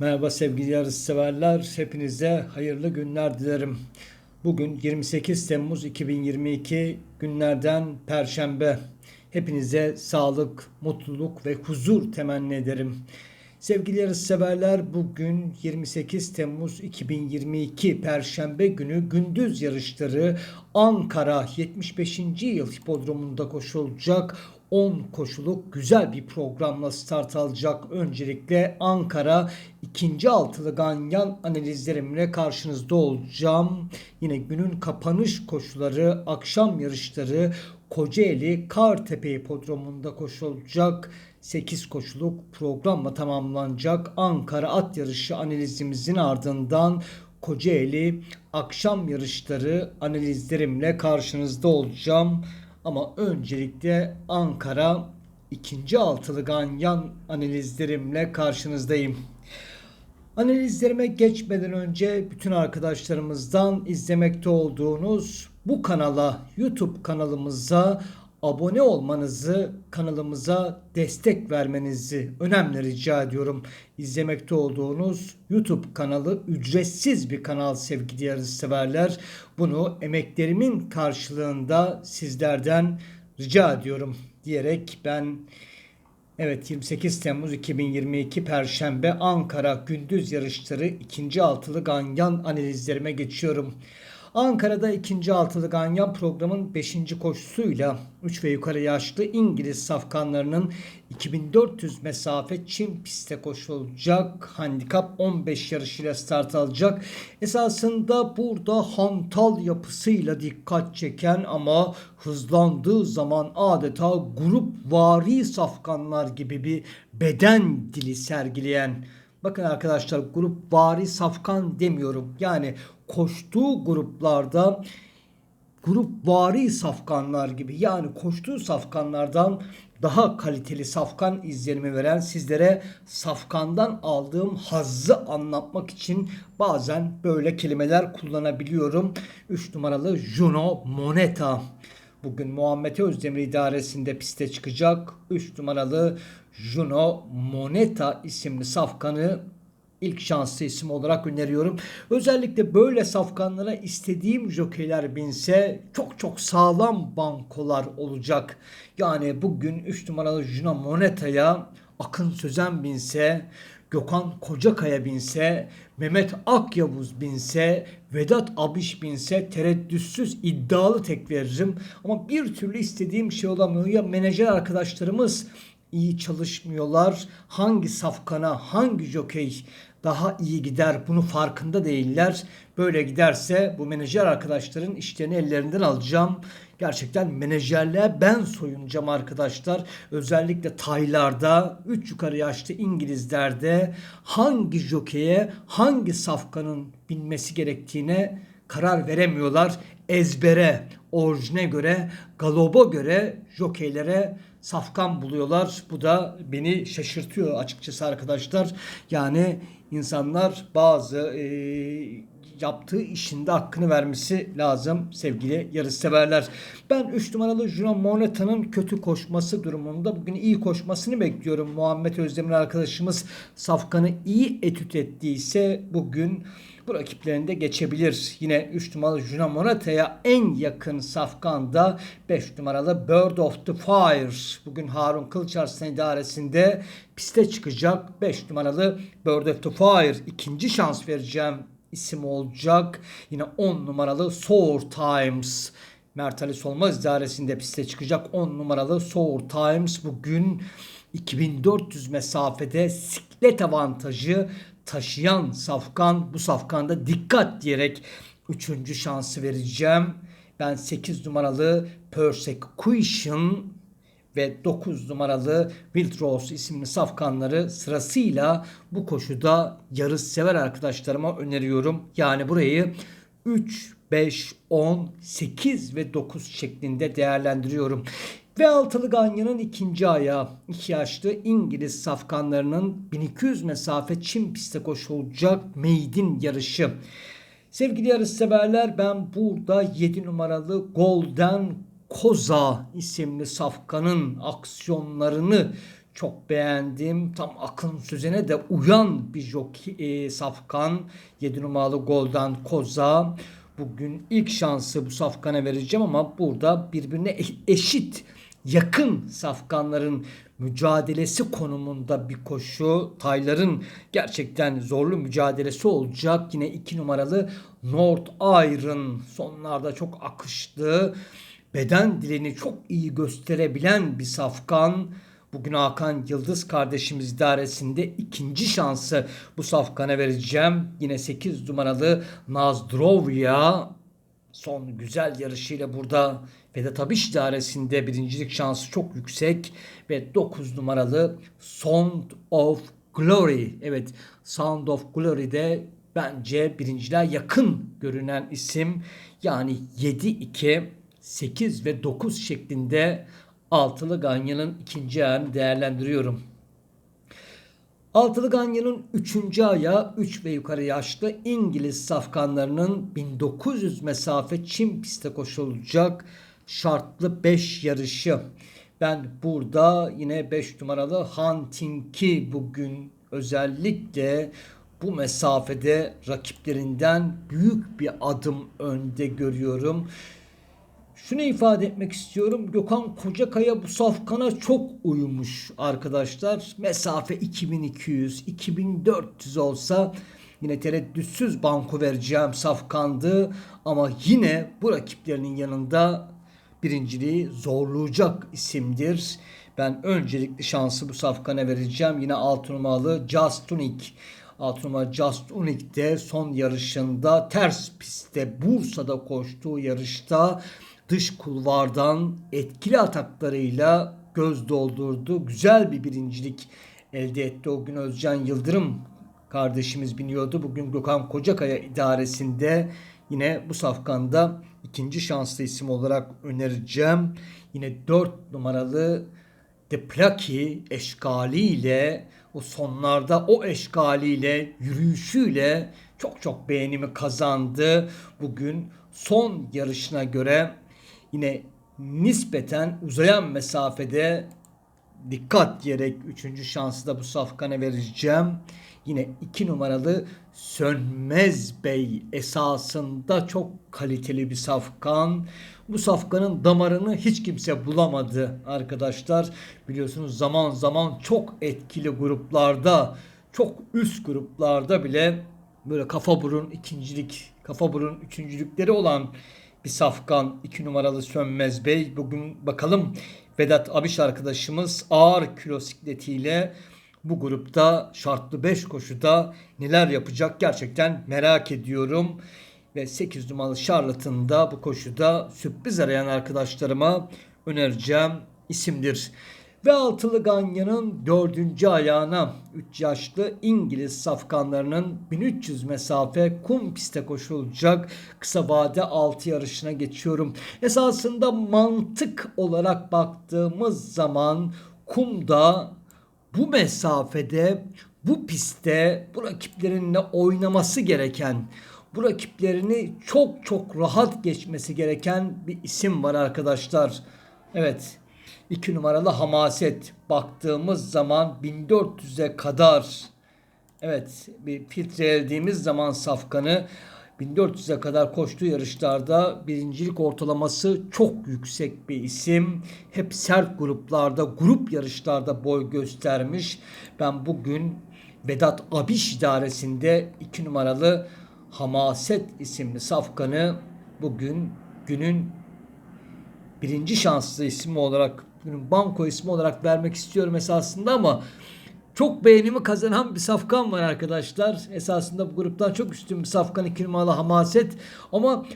Merhaba sevgili yarışseverler. Hepinize hayırlı günler dilerim. Bugün 28 Temmuz 2022 günlerden Perşembe. Hepinize sağlık, mutluluk ve huzur temenni ederim. Sevgili yarışseverler bugün 28 Temmuz 2022 Perşembe günü gündüz yarışları Ankara 75. yıl hipodromunda koşulacak 10 koşuluk güzel bir programla start alacak. Öncelikle Ankara ikinci altılı ganyan analizlerimle karşınızda olacağım. Yine günün kapanış koşuları, akşam yarışları Kocaeli Kartepe Hipodromu'nda koşulacak. 8 koşuluk programla tamamlanacak Ankara at yarışı analizimizin ardından Kocaeli akşam yarışları analizlerimle karşınızda olacağım. Ama öncelikle Ankara ikinci altılı ganyan analizlerimle karşınızdayım. Analizlerime geçmeden önce bütün arkadaşlarımızdan izlemekte olduğunuz bu kanala, YouTube kanalımıza abone olmanızı, kanalımıza destek vermenizi önemli rica ediyorum. İzlemekte olduğunuz YouTube kanalı ücretsiz bir kanal sevgili yarışseverler. Bunu emeklerimin karşılığında sizlerden rica ediyorum diyerek ben Evet 28 Temmuz 2022 Perşembe Ankara gündüz yarışları ikinci altılı ganyan analizlerime geçiyorum. Ankara'da ikinci altılı ganyan programın 5. koşusuyla 3 ve yukarı yaşlı İngiliz safkanlarının 2400 mesafe Çin pistte koşulacak. Handikap 15 yarışıyla start alacak. Esasında burada hantal yapısıyla dikkat çeken ama hızlandığı zaman adeta grup vari safkanlar gibi bir beden dili sergileyen Bakın arkadaşlar grup vari safkan demiyorum. Yani koştuğu gruplarda grup vari safkanlar gibi yani koştuğu safkanlardan daha kaliteli safkan izlenimi veren sizlere safkandan aldığım hazzı anlatmak için bazen böyle kelimeler kullanabiliyorum. 3 numaralı Juno Moneta. Bugün Muhammed Özdemir idaresinde piste çıkacak. 3 numaralı Juno Moneta isimli safkanı ilk şanslı isim olarak öneriyorum. Özellikle böyle safkanlara istediğim jokeyler binse çok çok sağlam bankolar olacak. Yani bugün 3 numaralı Juno Moneta'ya Akın Sözen binse, Gökhan Kocakaya binse, Mehmet Akyavuz binse, Vedat Abiş binse tereddütsüz iddialı tek veririm. Ama bir türlü istediğim şey olamıyor. Ya menajer arkadaşlarımız iyi çalışmıyorlar. Hangi safkana, hangi jokey daha iyi gider bunu farkında değiller. Böyle giderse bu menajer arkadaşların işlerini ellerinden alacağım. Gerçekten menajerliğe ben soyunacağım arkadaşlar. Özellikle taylarda, 3 yukarı yaşlı İngilizlerde hangi jokeye, hangi safkanın binmesi gerektiğine karar veremiyorlar. Ezbere, orijine göre, galoba göre jokeylere safkan buluyorlar. Bu da beni şaşırtıyor açıkçası arkadaşlar. Yani insanlar bazı e, yaptığı işinde hakkını vermesi lazım sevgili yarışseverler. Ben 3 numaralı Juno Moneta'nın kötü koşması durumunda bugün iyi koşmasını bekliyorum. Muhammed Özdemir arkadaşımız Safkan'ı iyi etüt ettiyse bugün bu rakiplerinde geçebilir. Yine 3 numaralı Juno Moneta'ya en yakın safkan da 5 numaralı Bird of the Fire. Bugün Harun Kılıçarslan idaresinde piste çıkacak 5 numaralı Bird of the Fire. ikinci şans vereceğim isim olacak. Yine 10 numaralı Sour Times. Mert Ali Solmaz idaresinde piste çıkacak 10 numaralı Sour Times bugün 2400 mesafede siklet avantajı taşıyan safkan bu safkanda dikkat diyerek 3. şansı vereceğim. Ben 8 numaralı Persecution ve 9 numaralı Wildrose isimli safkanları sırasıyla bu koşuda yarış sever arkadaşlarıma öneriyorum. Yani burayı 3, 5, 10, 8 ve 9 şeklinde değerlendiriyorum. Ve altılı ganyanın ikinci ayağı. iki yaşlı İngiliz safkanlarının 1200 mesafe Çin pistte koşulacak meydin yarışı. Sevgili yarışseverler ben burada 7 numaralı Golden Koza isimli safkanın aksiyonlarını çok beğendim. Tam akın sözüne de uyan bir jockey, e, safkan. 7 numaralı Golden Koza. Bugün ilk şansı bu safkana vereceğim ama burada birbirine e- eşit yakın safkanların mücadelesi konumunda bir koşu. Tayların gerçekten zorlu mücadelesi olacak. Yine 2 numaralı North Iron sonlarda çok akışlı. Beden dilini çok iyi gösterebilen bir safkan. Bugün Hakan Yıldız kardeşimiz idaresinde ikinci şansı bu safkana vereceğim. Yine 8 numaralı Nazdrovya son güzel yarışıyla burada Vedat Abiş idaresinde birincilik şansı çok yüksek ve 9 numaralı Sound of Glory. Evet Sound of Glory'de bence birinciliğe yakın görünen isim. Yani 7-2, 8 ve 9 şeklinde altılı ganyanın ikinci ayağını değerlendiriyorum. Altılı Ganyan'ın 3. ayağı 3 ve yukarı yaşlı İngiliz safkanlarının 1900 mesafe Çin pistte koşulacak şartlı 5 yarışı. Ben burada yine 5 numaralı Hunting'i bugün özellikle bu mesafede rakiplerinden büyük bir adım önde görüyorum. Şunu ifade etmek istiyorum. Gökhan Kocakaya bu safkana çok uyumuş arkadaşlar. Mesafe 2200, 2400 olsa yine tereddütsüz banko vereceğim safkandı. Ama yine bu rakiplerinin yanında birinciliği zorlayacak isimdir. Ben öncelikli şansı bu safkana vereceğim. Yine 6 numaralı Just Unique. 6 numaralı Just Unique'de son yarışında ters pistte Bursa'da koştuğu yarışta dış kulvardan etkili ataklarıyla göz doldurdu. Güzel bir birincilik elde etti. O gün Özcan Yıldırım kardeşimiz biniyordu. Bugün Gökhan Kocakaya idaresinde yine bu safkanda ikinci şanslı isim olarak önereceğim. Yine 4 numaralı De Plaki eşkaliyle o sonlarda o eşkaliyle yürüyüşüyle çok çok beğenimi kazandı. Bugün son yarışına göre yine nispeten uzayan mesafede dikkat diyerek 3. şansı da bu safkana vereceğim. Yine 2 numaralı Sönmez Bey esasında çok kaliteli bir safkan. Bu safkanın damarını hiç kimse bulamadı arkadaşlar. Biliyorsunuz zaman zaman çok etkili gruplarda, çok üst gruplarda bile böyle kafa burun ikincilik, kafa burun üçüncülükleri olan bir safkan 2 numaralı Sönmez Bey. Bugün bakalım Vedat Abiş arkadaşımız ağır kilo sikletiyle bu grupta şartlı 5 koşuda neler yapacak gerçekten merak ediyorum. Ve 8 numaralı Charlotte'ın da bu koşuda sürpriz arayan arkadaşlarıma önereceğim isimdir. Ve altılı Ganya'nın dördüncü ayağına 3 yaşlı İngiliz safkanlarının 1300 mesafe kum piste koşulacak kısa vade 6 yarışına geçiyorum. Esasında mantık olarak baktığımız zaman kumda bu mesafede bu pistte bu rakiplerinle oynaması gereken bu rakiplerini çok çok rahat geçmesi gereken bir isim var arkadaşlar. Evet 2 numaralı Hamaset baktığımız zaman 1400'e kadar evet bir filtrelediğimiz zaman safkanı 1400'e kadar koştuğu yarışlarda birincilik ortalaması çok yüksek bir isim. Hep sert gruplarda, grup yarışlarda boy göstermiş. Ben bugün Vedat Abiş idaresinde 2 numaralı Hamaset isimli safkanı bugün günün birinci şanslı ismi olarak günün banko ismi olarak vermek istiyorum esasında ama çok beğenimi kazanan bir safkan var arkadaşlar. Esasında bu gruptan çok üstün bir safkan iki numaralı hamaset. Ama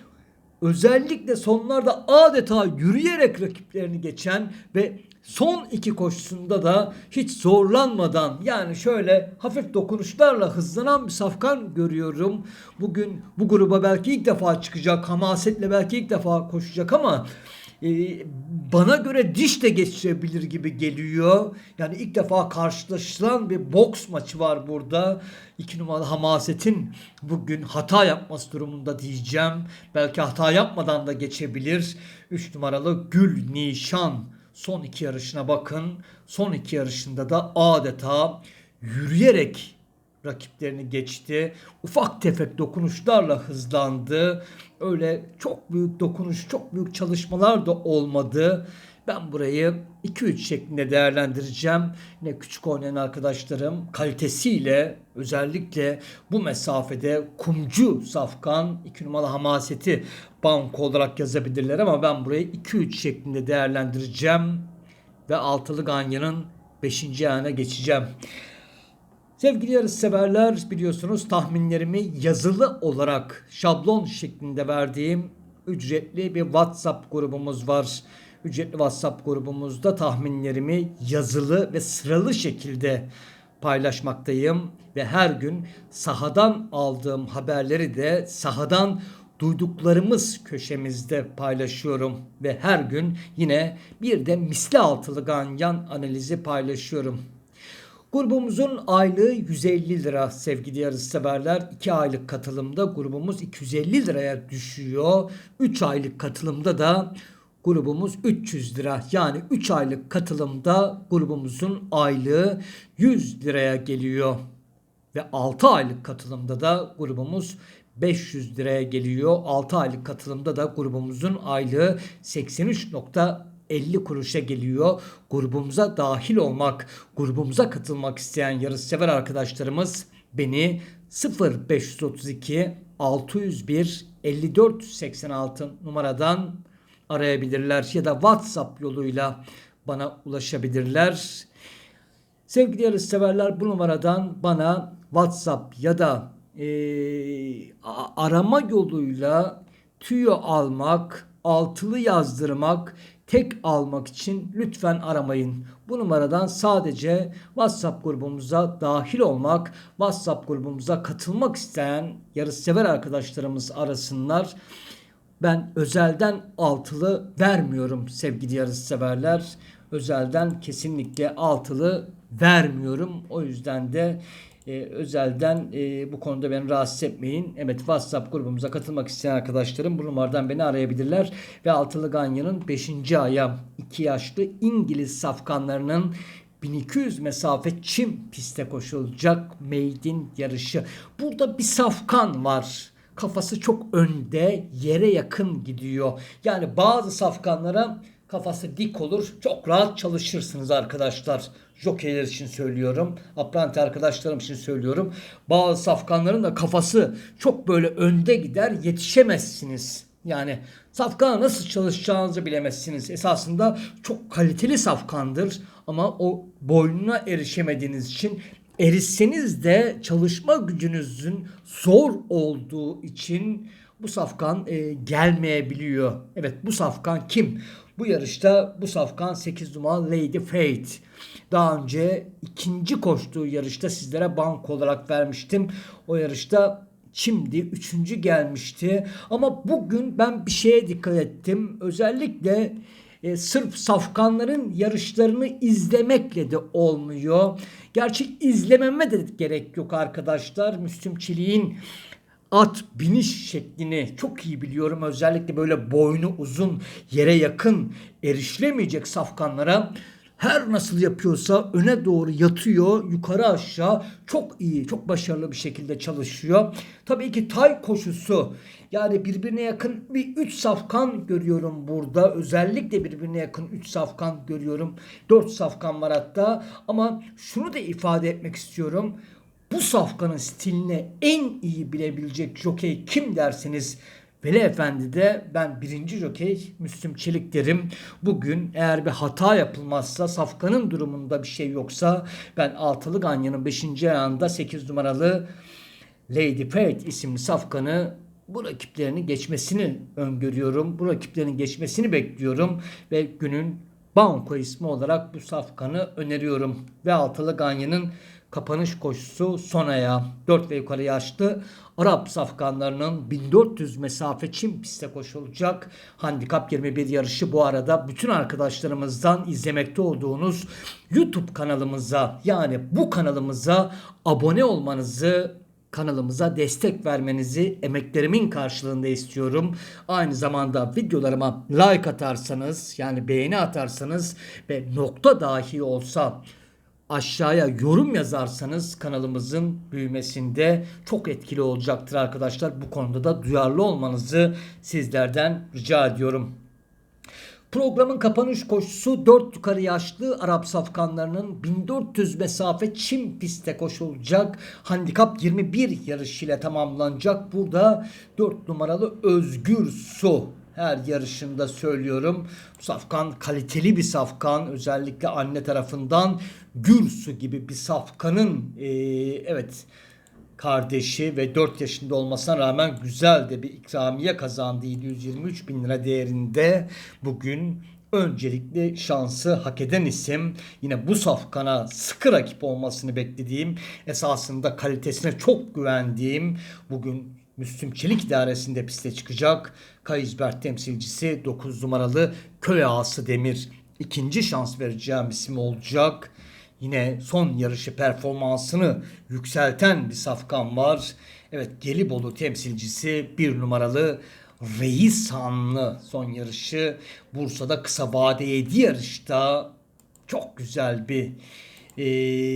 özellikle sonlarda adeta yürüyerek rakiplerini geçen ve son iki koşusunda da hiç zorlanmadan yani şöyle hafif dokunuşlarla hızlanan bir safkan görüyorum. Bugün bu gruba belki ilk defa çıkacak, hamasetle belki ilk defa koşacak ama bana göre diş de geçirebilir gibi geliyor. Yani ilk defa karşılaşılan bir boks maçı var burada. İki numaralı Hamaset'in bugün hata yapması durumunda diyeceğim. Belki hata yapmadan da geçebilir. Üç numaralı Gül Nişan son iki yarışına bakın. Son iki yarışında da adeta yürüyerek rakiplerini geçti. Ufak tefek dokunuşlarla hızlandı. Öyle çok büyük dokunuş, çok büyük çalışmalar da olmadı. Ben burayı 2-3 şeklinde değerlendireceğim. Yine küçük oynayan arkadaşlarım kalitesiyle özellikle bu mesafede kumcu safkan 2 numaralı hamaseti banko olarak yazabilirler ama ben burayı 2-3 şeklinde değerlendireceğim ve altılı ganyanın 5. ayağına geçeceğim. Sevgili yarışseverler biliyorsunuz tahminlerimi yazılı olarak şablon şeklinde verdiğim ücretli bir WhatsApp grubumuz var. Ücretli WhatsApp grubumuzda tahminlerimi yazılı ve sıralı şekilde paylaşmaktayım ve her gün sahadan aldığım haberleri de sahadan duyduklarımız köşemizde paylaşıyorum ve her gün yine bir de misli altılı ganyan analizi paylaşıyorum. Grubumuzun aylığı 150 lira sevgili yarışseverler. 2 aylık katılımda grubumuz 250 liraya düşüyor. 3 aylık katılımda da grubumuz 300 lira. Yani 3 aylık katılımda grubumuzun aylığı 100 liraya geliyor. Ve 6 aylık katılımda da grubumuz 500 liraya geliyor. 6 aylık katılımda da grubumuzun aylığı 83.50 kuruşa geliyor. Grubumuza dahil olmak, grubumuza katılmak isteyen yarışsever arkadaşlarımız beni 0532 601 54 86 numaradan arayabilirler ya da WhatsApp yoluyla bana ulaşabilirler. Sevgili yarışseverler bu numaradan bana WhatsApp ya da e, arama yoluyla tüyo almak, altılı yazdırmak, tek almak için lütfen aramayın. Bu numaradan sadece WhatsApp grubumuza dahil olmak, WhatsApp grubumuza katılmak isteyen yarışsever arkadaşlarımız arasınlar. Ben özelden altılı vermiyorum sevgili yarışseverler. Özelden kesinlikle altılı vermiyorum. O yüzden de e, özelden e, bu konuda beni rahatsız etmeyin. Evet WhatsApp grubumuza katılmak isteyen arkadaşlarım bu numaradan beni arayabilirler. Ve Altılı Ganyan'ın 5. aya 2 yaşlı İngiliz safkanlarının 1200 mesafe çim piste koşulacak maiden yarışı. Burada bir safkan var. Kafası çok önde, yere yakın gidiyor. Yani bazı safkanlara kafası dik olur. Çok rahat çalışırsınız arkadaşlar. Jokeyler için söylüyorum. Apranti arkadaşlarım için söylüyorum. Bazı safkanların da kafası çok böyle önde gider yetişemezsiniz. Yani safkana nasıl çalışacağınızı bilemezsiniz. Esasında çok kaliteli safkandır ama o boynuna erişemediğiniz için erişseniz de çalışma gücünüzün zor olduğu için bu safkan e, gelmeyebiliyor. Evet bu safkan kim? Bu yarışta bu safkan 8 numaralı Lady Fate. Daha önce ikinci koştuğu yarışta sizlere bank olarak vermiştim. O yarışta şimdi üçüncü gelmişti. Ama bugün ben bir şeye dikkat ettim. Özellikle e, sırf safkanların yarışlarını izlemekle de olmuyor. Gerçi izlememe de gerek yok arkadaşlar. Müslüm Çelik'in at biniş şeklini çok iyi biliyorum. Özellikle böyle boynu uzun, yere yakın, erişilemeyecek safkanlara her nasıl yapıyorsa öne doğru yatıyor, yukarı aşağı çok iyi, çok başarılı bir şekilde çalışıyor. Tabii ki tay koşusu yani birbirine yakın bir 3 safkan görüyorum burada. Özellikle birbirine yakın 3 safkan görüyorum. 4 safkan var hatta ama şunu da ifade etmek istiyorum bu safkanın stiline en iyi bilebilecek jokey kim derseniz Veli Efendi de ben birinci jokey Müslüm Çelik derim. Bugün eğer bir hata yapılmazsa safkanın durumunda bir şey yoksa ben altılı ganyanın 5. ayağında 8 numaralı Lady Fate isimli safkanı bu rakiplerini geçmesini öngörüyorum. Bu rakiplerin geçmesini bekliyorum ve günün Banko ismi olarak bu safkanı öneriyorum. Ve altılı ganyanın kapanış koşusu son ayağı. 4 ve yukarı yaşlı Arap safkanlarının 1400 mesafe çim piste koşulacak. Handikap 21 yarışı bu arada bütün arkadaşlarımızdan izlemekte olduğunuz YouTube kanalımıza yani bu kanalımıza abone olmanızı kanalımıza destek vermenizi emeklerimin karşılığında istiyorum. Aynı zamanda videolarıma like atarsanız yani beğeni atarsanız ve nokta dahi olsa aşağıya yorum yazarsanız kanalımızın büyümesinde çok etkili olacaktır arkadaşlar. Bu konuda da duyarlı olmanızı sizlerden rica ediyorum. Programın kapanış koşusu 4 yukarı yaşlı Arap safkanlarının 1400 mesafe çim pistte koşulacak. Handikap 21 yarışıyla tamamlanacak. Burada 4 numaralı Özgür Su her yarışında söylüyorum. Bu safkan kaliteli bir safkan. Özellikle anne tarafından Gürsu gibi bir safkanın ee, evet kardeşi ve 4 yaşında olmasına rağmen güzel de bir ikramiye kazandı 723 bin lira değerinde bugün öncelikli şansı hak eden isim yine bu safkana sıkı rakip olmasını beklediğim esasında kalitesine çok güvendiğim bugün Müslüm Çelik idaresinde piste çıkacak. Kayızbert temsilcisi 9 numaralı Köy Ağası Demir ikinci şans vereceğim isim olacak. Yine son yarışı performansını yükselten bir safkan var. Evet Gelibolu temsilcisi bir numaralı Reis Hanlı son yarışı Bursa'da kısa vade 7 yarışta çok güzel bir e,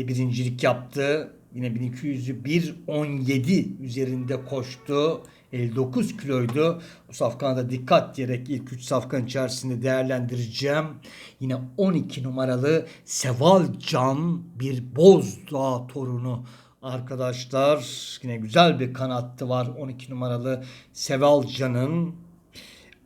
birincilik yaptı. Yine 1200'ü 1.17 üzerinde koştu. 59 kiloydu. Bu safkana da dikkat diyerek ilk 3 safkan içerisinde değerlendireceğim. Yine 12 numaralı Seval Can bir Bozdağ torunu arkadaşlar. Yine güzel bir kanattı var 12 numaralı Seval Can'ın.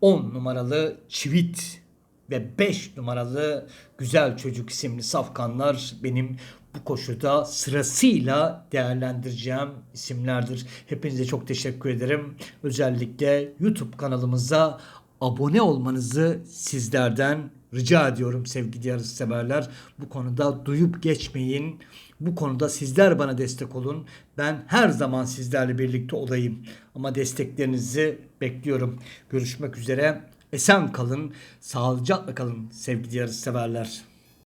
10 numaralı Çivit ve 5 numaralı Güzel Çocuk isimli safkanlar benim bu koşuda sırasıyla değerlendireceğim isimlerdir. Hepinize çok teşekkür ederim. Özellikle YouTube kanalımıza abone olmanızı sizlerden rica ediyorum sevgili yarışseverler. Bu konuda duyup geçmeyin. Bu konuda sizler bana destek olun. Ben her zaman sizlerle birlikte olayım. Ama desteklerinizi bekliyorum. Görüşmek üzere. Esen kalın, sağlıcakla kalın sevgili yarışseverler.